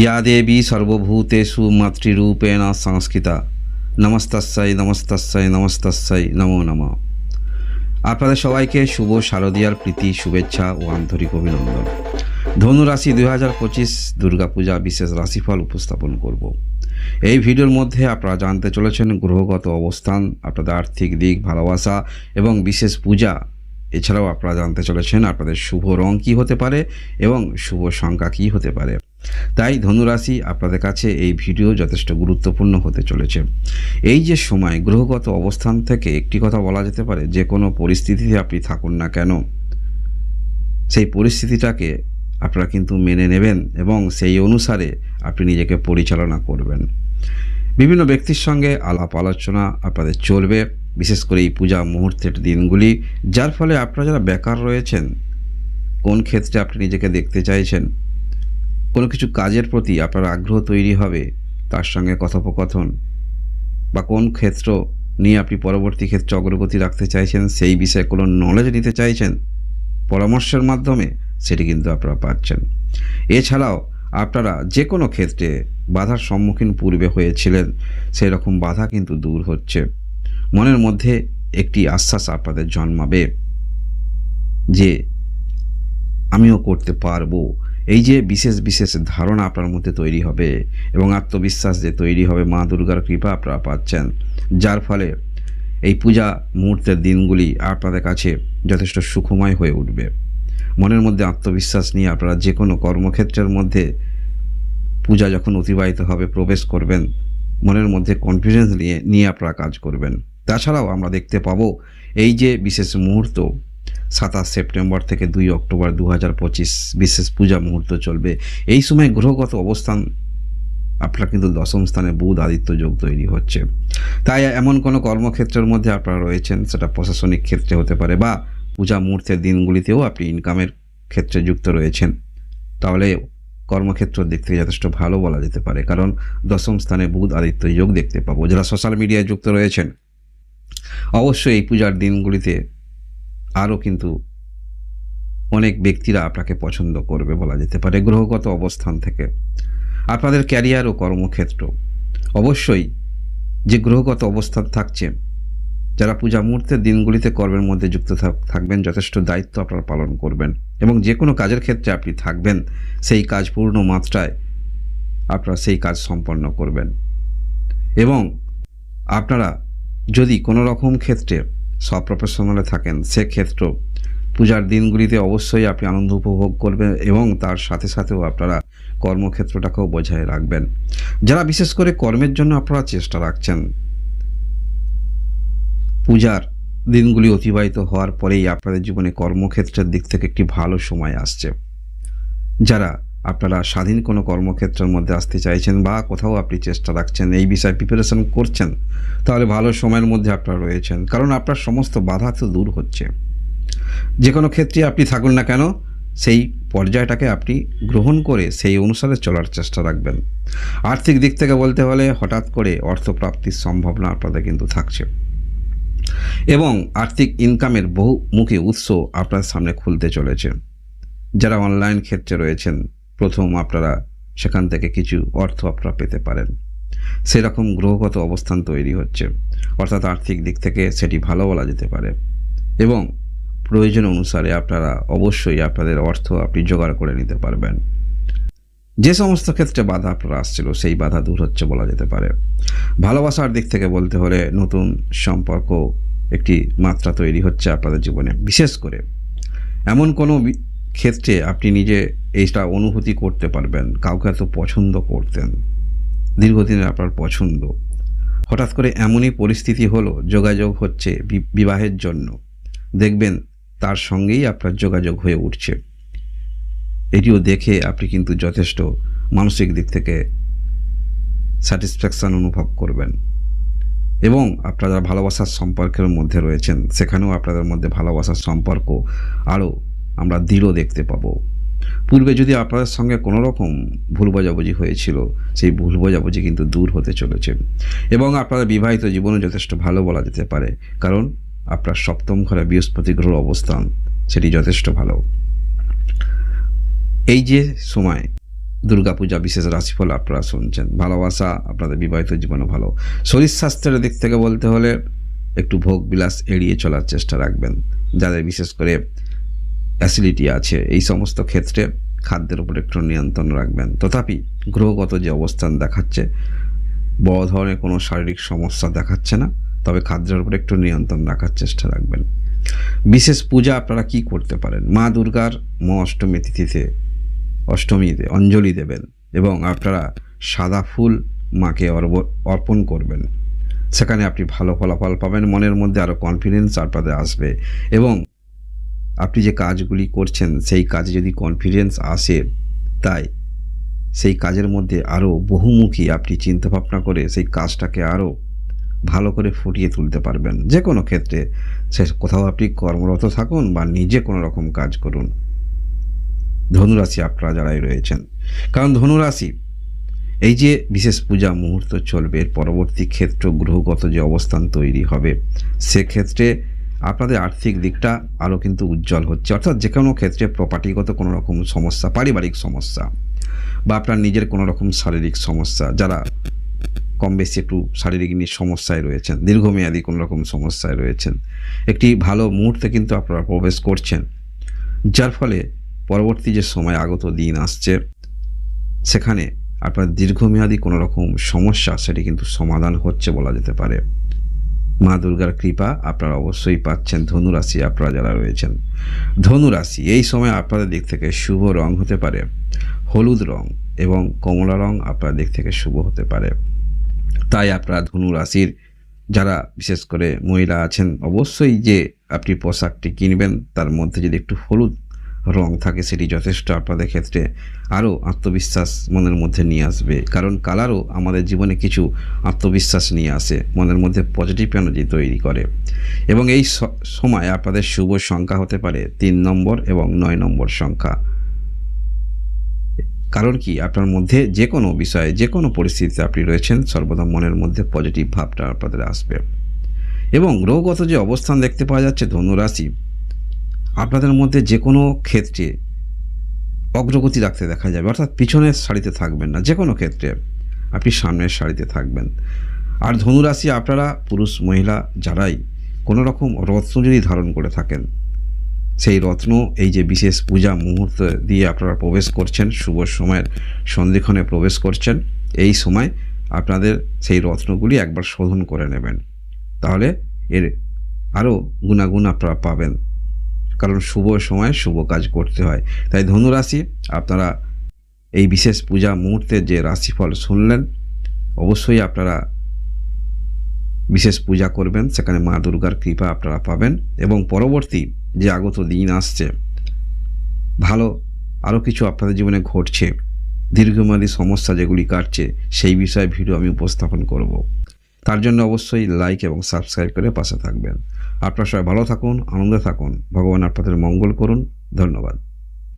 ইয়া দেবী সর্বভূতেষু মাতৃরূপেণ সংস্কৃতা নমস্তস্যাই নমস্তস্যাই নমস্তস্যাই নমো নমঃ আপনাদের সবাইকে শুভ শারদীয়ার প্রীতি, শুভেচ্ছা ও আন্তরিক অভিনন্দন। ধনুরাশি দুই হাজার পঁচিশ দুর্গাপূজা বিশেষ রাশিফল উপস্থাপন করব। এই ভিডিওর মধ্যে আপনারা জানতে চলেছেন গ্রহগত অবস্থান, আপনাদের আর্থিক দিক, ভালোবাসা এবং বিশেষ পূজা। এছাড়াও আপনারা জানতে চলেছেন আপনাদের শুভ রং কী হতে পারে এবং শুভ সংখ্যা কী হতে পারে। তাই ধনুরাশি আপনাদের কাছে এই ভিডিও যথেষ্ট গুরুত্বপূর্ণ হতে চলেছে। এই যে সময়, গ্রহগত অবস্থান থেকে একটি কথা বলা যেতে পারে, যে কোনো পরিস্থিতিতে আপনি থাকুন না কেন। সেই পরিস্থিতিটাকে আপনারা কিন্তু মেনে নেবেন এবং সেই অনুসারে আপনি নিজেকে পরিচালনা করবেন। বিভিন্ন ব্যক্তির সঙ্গে আলাপ আলোচনা আপনাদের চলবে, বিশেষ করে এই পূজা মুহূর্তের দিনগুলি, যার ফলে আপনারা যারা বেকার রয়েছেন, কোন ক্ষেত্রে আপনি নিজেকে দেখতে চাইছেন কোনো কিছু কাজের প্রতি আপনার আগ্রহ তৈরি হবে তার সঙ্গে কথোপকথন বা কোন ক্ষেত্র নিয়ে আপনি পরবর্তী ক্ষেত্রে অগ্রগতি রাখতে চাইছেন, সেই বিষয়ে কোনো নলেজ নিতে চাইছেন, পরামর্শের মাধ্যমে সেটি কিন্তু আপনারা পাচ্ছেন। এছাড়াও আপনারা যে কোনো ক্ষেত্রে বাধার সম্মুখীন পূর্বে হয়েছিলেন সেই রকম বাধা কিন্তু দূর হচ্ছে। মনের মধ্যে একটি আশ্বাস আপনাদের জন্মাবে যে, আমিও করতে পারব। এই যে বিশেষ বিশেষ ধারণা আপনার মধ্যে তৈরি হবে এবং আত্মবিশ্বাস যে তৈরি হবে মা দুর্গার কৃপা আপনারা পাচ্ছেন, যার ফলে এই পূজা মুহূর্তের দিনগুলি আপনাদের কাছে যথেষ্ট সুখময় হয়ে উঠবে। মনের মধ্যে আত্মবিশ্বাস নিয়ে আপনারা যে কোনো কর্মক্ষেত্রের মধ্যে পূজা যখন অতিবাহিত হবে, প্রবেশ করবেন, মনের মধ্যে কনফিডেন্স নিয়ে নিয়ে আপনারা কাজ করবেন। তাছাড়াও আমরা দেখতে পাবো এই যে বিশেষ মুহূর্ত সাতাশ সেপ্টেম্বর থেকে দুই অক্টোবর দু হাজার পঁচিশ বিশেষ পূজা মুহূর্ত চলবে। এই সময় গ্রহগত অবস্থান, আপনার কিন্তু দশম স্থানে বুধ আদিত্য যোগ তৈরি হচ্ছে। তাই এমন কোনো কর্মক্ষেত্রের মধ্যে আপনারা রয়েছেন, সেটা প্রশাসনিক ক্ষেত্রে হতে পারে বা পূজা মুহূর্তের দিনগুলিতেও আপনি ইনকামের ক্ষেত্রে যুক্ত রয়েছেন। তাহলে কর্মক্ষেত্র দিক থেকে যথেষ্ট ভালো বলা যেতে পারে, কারণ দশম স্থানে বুধ আদিত্য যোগ দেখতে পাবো। যারা সোশ্যাল মিডিয়ায় যুক্ত রয়েছেন, অবশ্যই এই পূজার দিনগুলিতে আরও কিন্তু অনেক ব্যক্তিরা আপনাকে পছন্দ করবে বলা যেতে পারে গ্রহগত অবস্থান থেকে। আপনাদের ক্যারিয়ার ও কর্মক্ষেত্র। অবশ্যই যে গ্রহগত অবস্থান থাকছে, যারা পূজা মুহূর্তের দিনগুলিতে কর্মের মধ্যে যুক্ত থাকবেন, যথেষ্ট দায়িত্ব আপনারা পালন করবেন এবং যে কোনো কাজের ক্ষেত্রে আপনি থাকবেন, সেই কাজ পূর্ণ মাত্রায় আপনারা সেই কাজ সম্পন্ন করবেন। এবং আপনারা যদি কোনো রকম ক্ষেত্রে সব প্রফেশনালে থাকেন। সেক্ষেত্র পূজার দিনগুলিতে অবশ্যই আপনি আনন্দ উপভোগ করবেন এবং তার সাথে সাথেও আপনারা কর্মক্ষেত্রটাকেও বজায় রাখবেন। যারা বিশেষ করে কর্মের জন্য আপনারা চেষ্টা রাখছেন, পূজার দিনগুলি অতিবাহিত হওয়ার পরেই আপনাদের জীবনে কর্মক্ষেত্রের দিক থেকে একটি ভালো সময় আসছে। যারা আপনারা স্বাধীন কোনো কর্মক্ষেত্রের মধ্যে আসতে চাইছেন বা কোথাও আপনি চেষ্টা রাখছেন, এই বিষয়ে প্রিপারেশন করছেন, তাহলে ভালো সময়ের মধ্যে আপনারা রয়েছেন। কারণ আপনার সমস্ত বাধা তো দূর হচ্ছে। যে কোনো ক্ষেত্রে আপনি থাকুন না কেন, সেই পর্যায়টাকে আপনি গ্রহণ করে সেই অনুসারে চলার চেষ্টা রাখবেন। আর্থিক দিক থেকে বলতে হলে হঠাৎ করে অর্থপ্রাপ্তির সম্ভাবনা আপনাদের কিন্তু থাকছে। এবং আর্থিক ইনকামের বহুমুখী উৎস আপনার সামনে খুলতে চলেছে। যারা অনলাইন ক্ষেত্রে রয়েছেন প্রথম আপনারা সেখান থেকে কিছু অর্থ আপনারা পেতে পারেন। সেরকম গ্রহগত অবস্থান তৈরি হচ্ছে। অর্থাৎ আর্থিক দিক থেকে সেটি ভালো বলা যেতে পারে। এবং প্রয়োজন অনুসারে আপনারা অবশ্যই আপনাদের অর্থ আপনি জোগাড় করে নিতে পারবেন। যে সমস্ত ক্ষেত্রে বাধা আপনারা আসছিল, সেই বাধা দূর হচ্ছে বলা যেতে পারে। ভালোবাসার দিক থেকে বলতে হলে নতুন সম্পর্ক একটি মাত্রা তৈরি হচ্ছে আপনাদের জীবনে। বিশেষ করে এমন কোনো ক্ষেত্রে আপনি নিজে এইটা অনুভূতি করতে পারবেন, কাউকে এত পছন্দ করতেন, দীর্ঘদিনের আপনার পছন্দ। হঠাৎ করে এমনই পরিস্থিতি হলো, যোগাযোগ হচ্ছে বিবাহের জন্য। দেখবেন তার সঙ্গেই আপনার যোগাযোগ হয়ে উঠছে। এটিও দেখে আপনি কিন্তু যথেষ্ট মানসিক দিক থেকে স্যাটিসফ্যাকশান অনুভব করবেন। এবং আপনারা ভালোবাসার সম্পর্কের মধ্যে রয়েছেন, সেখানেও আপনাদের মধ্যে ভালোবাসার সম্পর্ক আরও আমরা দৃঢ় দেখতে পাবো। পূর্বে যদি আপনাদের সঙ্গে কোনো রকম ভুল বোঝাবুঝি হয়েছিল, সেই ভুল বোঝাবুঝি কিন্তু দূর হতে চলেছে। এবং আপনাদের বিবাহিত জীবনে যথেষ্ট ভালো বলা যেতে পারে, কারণ আপনার সপ্তম ঘরে বৃহস্পতি গ্রহ অবস্থান, সেটি যথেষ্ট ভালো। এই যে সময়, দুর্গাপূজা বিশেষ রাশিফল আপনারা শুনছেন, ভালোবাসা আপনাদের বিবাহিত জীবনে ভালো। শরীর স্বাস্থ্যের দিক থেকে বলতে হলে একটু ভোগ বিলাস এড়িয়ে চলার চেষ্টা রাখবেন। যাদের বিশেষ করে অ্যাসিডিটি আছে। এই সমস্ত ক্ষেত্রে খাদ্যের উপর একটু নিয়ন্ত্রণ রাখবেন। তথাপি গ্রহগত যে অবস্থান দেখাচ্ছে, বড় ধরনের কোনো শারীরিক সমস্যা দেখাচ্ছে না, তবে খাদ্যের উপর একটু নিয়ন্ত্রণ রাখার চেষ্টা রাখবেন। বিশেষ পূজা আপনারা কি করতে পারেন? মা দুর্গার ম অষ্টমী তিথিতে, অষ্টমীতে অঞ্জলি দেবেন এবং আপনারা সাদা ফুল মাকে অর্পণ করবেন। সেখানে আপনি ভালো ফলাফল পাবেন, মনের মধ্যে আরও কনফিডেন্স আপনাদের আসবে এবং আপনি যে কাজগুলি করছেন, সেই কাজে যদি কনফিডেন্স আসে, তাই সেই কাজের মধ্যে আরও বহুমুখী আপনি চিন্তাভাবনা করে সেই কাজটাকে আরও ভালো করে ফুটিয়ে তুলতে পারবেন। যে কোনো ক্ষেত্রে সে কোথাও আপনি কর্মরত থাকুন বা নিজে কোনো রকম কাজ করুন। ধনুরাশি আপনারা যারাই রয়েছেন, কারণ ধনুরাশি, এই যে বিশেষ পূজা মুহূর্ত চলবে পরবর্তী ক্ষেত্র গ্রহগত যে অবস্থান তৈরি হবে, সেক্ষেত্রে আপনাদের আর্থিক দিকটা আরও কিন্তু উজ্জ্বল হচ্ছে। অর্থাৎ যে কোনো ক্ষেত্রে প্রপার্টিগত কোনো রকম সমস্যা, পারিবারিক সমস্যা বা আপনার নিজের কোনো রকম শারীরিক সমস্যা, যারা কম বেশি একটু শারীরিক নিয়ে সমস্যায় রয়েছেন, দীর্ঘমেয়াদী কোনো রকম সমস্যায় রয়েছেন, একটি ভালো মুহূর্তে কিন্তু আপনারা প্রবেশ করছেন, যার ফলে পরবর্তী যে সময় আগত দিন আসছে, সেখানে আপনার দীর্ঘমেয়াদী কোনো রকম সমস্যা, সেটি কিন্তু সমাধান হচ্ছে বলা যেতে পারে। মা দুর্গার কৃপা আপনারা অবশ্যই পাচ্ছেন। ধনুরাশি আপনারা যারা রয়েছেন। ধনুরাশি, এই সময় আপনাদের দিক থেকে শুভ রং হতে পারে। হলুদ রং এবং কমলা রং আপনার দিক থেকে শুভ হতে পারে। তাই আপনারা ধনু রাশির যারা বিশেষ করে মহিলা আছেন, অবশ্যই যে আপনি পোশাকটি কিনবেন, তার মধ্যে যদি একটু হলুদ রং থাকে সেটি যথেষ্ট আপনাদের ক্ষেত্রে আরও আত্মবিশ্বাস মনের মধ্যে নিয়ে আসবে। কারণ কালারও আমাদের জীবনে কিছু আত্মবিশ্বাস নিয়ে আসে, মনের মধ্যে পজিটিভ এনার্জি তৈরি করে। এবং এই সময় আপনাদের শুভ সংখ্যা হতে পারে তিন নম্বর এবং নয় নম্বর সংখ্যা। কারণ কি? আপনার মধ্যে যে কোনো বিষয়ে যে কোনো পরিস্থিতিতে আপনি রয়েছেন, সর্বদা মনের মধ্যে পজিটিভ ভাবটা আপনাদের আসবে। এবং গ্রহগত যে অবস্থান দেখতে পাওয়া যাচ্ছে, ধনুরাশি আপনাদের মধ্যে যে কোনো ক্ষেত্রে অগ্রগতি রাখতে দেখা যাবে। অর্থাৎ পিছনের সারিতে থাকবেন না যে কোনো ক্ষেত্রে আপনি সামনের সারিতে থাকবেন। আর ধনুরাশি আপনারা, পুরুষ, মহিলা, যারাই কোনো রকম রত্ন যদি ধারণ করে থাকেন, সেই রত্ন, এই যে বিশেষ পূজা মুহূর্ত দিয়ে আপনারা প্রবেশ করছেন, শুভ সময়ের সন্ধিক্ষণে প্রবেশ করছেন, এই সময় আপনাদের সেই রত্নগুলি একবার শোধন করে নেবেন। তাহলে এর আরও গুণাগুণ আপনারা পাবেন। কারণ শুভ সময় শুভ কাজ করতে হয়। তাই ধনুরাশি, আপনারা এই বিশেষ পূজা মুহূর্তে যে রাশিফল শুনলেন, অবশ্যই আপনারা বিশেষ পূজা করবেন। সেখানে মা দুর্গার কৃপা আপনারা পাবেন এবং পরবর্তী যে আগত দিন আসছে, ভালো আরও কিছু আপনাদের জীবনে ঘটছে, দীর্ঘমেয়াদী সমস্যা যেগুলি কাটছে, সেই বিষয়ে ভিডিও আমি উপস্থাপন করব। তার জন্য অবশ্যই লাইক এবং সাবস্ক্রাইব করে পাশে থাকবেন। আপনারা সবাই ভালো থাকুন আনন্দে থাকুন। ভগবান আপনাদের মঙ্গল করুন। ধন্যবাদ।